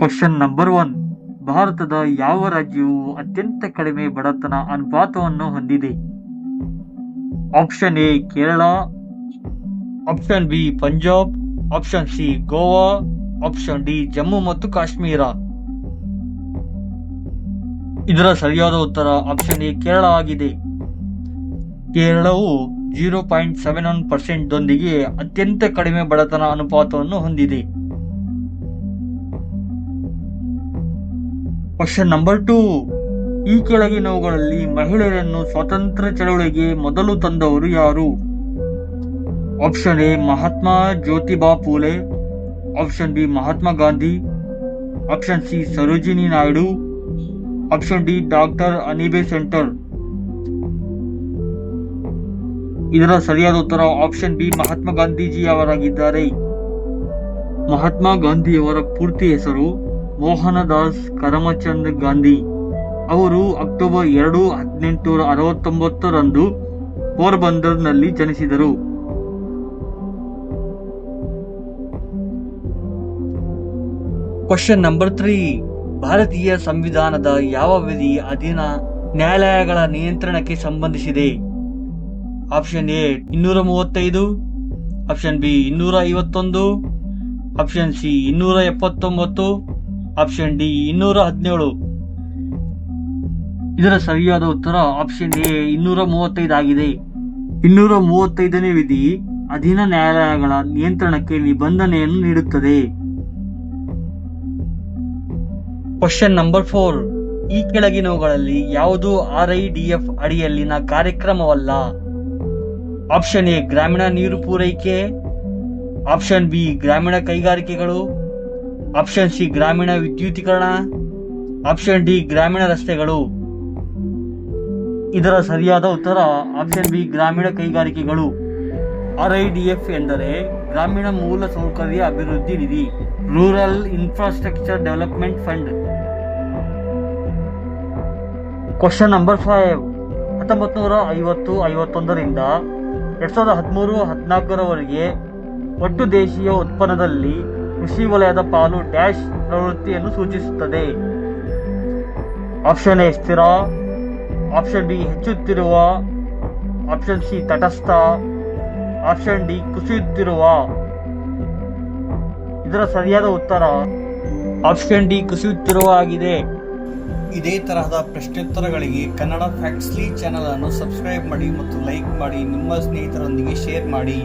Question number one ಭಾರತದ ಯಾವ ರಾಜ್ಯವು ಅತ್ಯಂತ ಕಡಿಮೆ ಬಡತನ ಅನುಪಾತವನ್ನು ಹೊಂದಿದೆ? Option A Kerala option B Punjab option C Goa option D Jammu ಮತ್ತು ಕಾಶ್ಮೀರ ಇದರ ಸರಿಯಾದ ಉತ್ತರ ಆಪ್ಷನ್ ಎ ಕೇರಳ ಆಗಿದೆ. ಕೇರಳವು zero point seven one percent ದೊಂದಿಗೆ ಅತ್ಯಂತ ಕಡಿಮೆ ಬಡತನ ಅನುಪಾತವನ್ನು ಹೊಂದಿದೆ. ಕ್ವಶನ್ ನಂಬರ್ ಟೂ ಈ ಕೆಳಗಿನವುಗಳಲ್ಲಿ ಮಹಿಳೆಯರನ್ನು ಸ್ವಾತಂತ್ರ್ಯ ಚಳವಳಿಗೆ ಮೊದಲು ತಂದವರು ಯಾರು? Option A Mahatma Jyotiba Phule option B Mahatma Gandhi. Option C Sarojini Naidu. Option D doctor Annie Besant ಇದರ ಸರಿಯಾದ ಉತ್ತರ ಆಪ್ಷನ್ ಬಿ ಮಹಾತ್ಮ ಗಾಂಧೀಜಿ ಅವರಾಗಿದ್ದಾರೆ ಮಹಾತ್ಮ ಗಾಂಧಿಯವರ ಪೂರ್ತಿ ಹೆಸರು ಮೋಹನದಾಸ್ ಕರಮಚಂದ್ ಗಾಂಧಿ ಅವರು ಅಕ್ಟೋಬರ್ ಎರಡು ಹದಿನೆಂಟುನೂರ ಅರವತ್ತೊಂಬತ್ತರಂದು ಪೋರ್ಬಂದರ್ನಲ್ಲಿ ಜನಿಸಿದರು. ಕ್ವಶನ್ ನಂಬರ್ ತ್ರೀ ಭಾರತೀಯ ಸಂವಿಧಾನದ ಯಾವ ವಿಧಿ ಅಧೀನ ನ್ಯಾಯಾಲಯಗಳ ನಿಯಂತ್ರಣಕ್ಕೆ ಸಂಬಂಧಿಸಿದೆ? ಆಪ್ಷನ್ ಎ ಇನ್ನೂರ ಮೂವತ್ತೈದು. ಆಪ್ಷನ್ ಬಿ ಇನ್ನೂರ ಐವತ್ತೊಂದು. ಆಪ್ಷನ್ ಸಿ ಇನ್ನೂರ ಎಪ್ಪತ್ತೊಂಬತ್ತು. ಆಪ್ಷನ್ ಡಿ ಇನ್ನೂರ ಹದಿನೇಳು. ಇದರ ಸರಿಯಾದ ಉತ್ತರ ಆಪ್ಷನ್ ಎ ಇನ್ನೂರ ಮೂವತ್ತೈದು ಆಗಿದೆ. ಇನ್ನೂರ ಮೂವತ್ತೈದನೇ ವಿಧಿ ಅಧೀನ ನ್ಯಾಯಾಲಯಗಳ ನಿಯಂತ್ರಣಕ್ಕೆ ನಿಬಂಧನೆಯನ್ನು ನೀಡುತ್ತದೆ. ಕ್ವಶನ್ ನಂಬರ್ ಫೋರ್ ಈ ಕೆಳಗಿನವುಗಳಲ್ಲಿ ಯಾವುದು ಆರ್ ಐ ಡಿ ಎಫ್ ಅಡಿಯಲ್ಲಿನ ಕಾರ್ಯಕ್ರಮವಲ್ಲ? ಆಪ್ಷನ್ ಎ ಗ್ರಾಮೀಣ ನೀರು ಪೂರೈಕೆ. ಆಪ್ಷನ್ ಬಿ ಗ್ರಾಮೀಣ ಕೈಗಾರಿಕೆಗಳು. ಆಪ್ಷನ್ ಸಿ ಗ್ರಾಮೀಣ ವಿದ್ಯುತೀಕರಣ. ಆಪ್ಷನ್ ಡಿ ಗ್ರಾಮೀಣ ರಸ್ತೆಗಳು. ಇದರ ಸರಿಯಾದ ಉತ್ತರ ಆಪ್ಷನ್ ಬಿ ಗ್ರಾಮೀಣ ಕೈಗಾರಿಕೆಗಳು. ಆರ್ ಐ ಡಿ ಎಫ್ ಎಂದರೆ ಗ್ರಾಮೀಣ ಮೂಲ ಸೌಕರ್ಯ ಅಭಿವೃದ್ಧಿ ನಿಧಿ rural infrastructure development fund question number five ಹತ್ತೊಂಬತ್ತು ನೂರ ಐವತ್ತು ಐವತ್ತೊಂದರಿಂದ ಎರಡು ಸಾವಿರದ ಹದಿಮೂರು ಹದಿನಾಲ್ಕರವರೆಗೆ ಒಟ್ಟು ದೇಶೀಯ ಉತ್ಪನ್ನದಲ್ಲಿ ಕೃಷಿ ವಲಯದ ಪಾಲು ಡ್ಯಾಶ್ ಪ್ರವೃತ್ತಿಯನ್ನು ಸೂಚಿಸುತ್ತದೆ. ಆಪ್ಷನ್ ಎ ಸ್ಥಿರ, ಆಪ್ಷನ್ ಬಿ ಹೆಚ್ಚುತ್ತಿರುವ, ಆಪ್ಷನ್ ಸಿ ತಟಸ್ಥ, ಆಪ್ಷನ್ ಡಿ ಕುಸಿಯುತ್ತಿರುವ. ಇದರ ಸರಿಯಾದ ಉತ್ತರ ಆಪ್ಷನ್ ಡಿ ಕುಸಿಯುತ್ತಿರುವ ಆಗಿದೆ. ಇದೇ ತರಹದ ಪ್ರಶ್ನೋತ್ತರಗಳಿಗೆ ಕನ್ನಡ ಫ್ಯಾಕ್ಟ್ಸ್ಲಿ ಚಾನಲ್ ಅನ್ನು ಸಬ್ಸ್ಕ್ರೈಬ್ ಮಾಡಿ ಮತ್ತು ಲೈಕ್ ಮಾಡಿ, ನಿಮ್ಮ ಸ್ನೇಹಿತರೊಂದಿಗೆ ಶೇರ್ ಮಾಡಿ.